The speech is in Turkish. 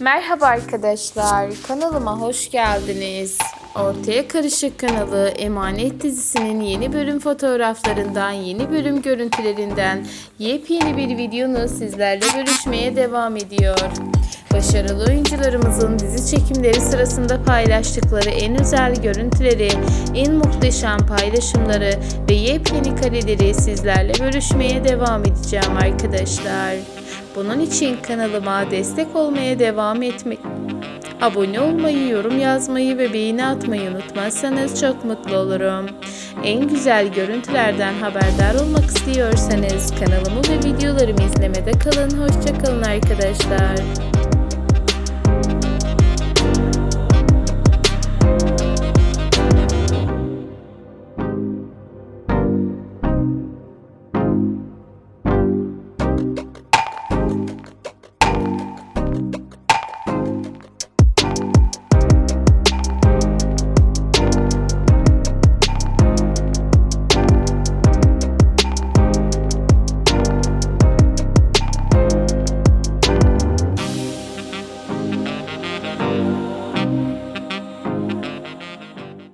Merhaba arkadaşlar, kanalıma hoş geldiniz. Ortaya Karışık kanalı Emanet dizisinin yeni bölüm fotoğraflarından, yeni bölüm görüntülerinden yepyeni bir videonu sizlerle bölüşmeye devam ediyor. Başarılı oyuncularımızın dizi çekimleri sırasında paylaştıkları en özel görüntüleri, en muhteşem paylaşımları ve yepyeni kareleri sizlerle bölüşmeye devam edeceğim arkadaşlar. Bunun için kanalıma destek olmaya devam etmek Abone olmayı, yorum yazmayı ve beğeni atmayı unutmazsanız çok mutlu olurum. En güzel görüntülerden haberdar olmak istiyorsanız kanalımı ve videolarımı izlemede kalın. Hoşçakalın arkadaşlar.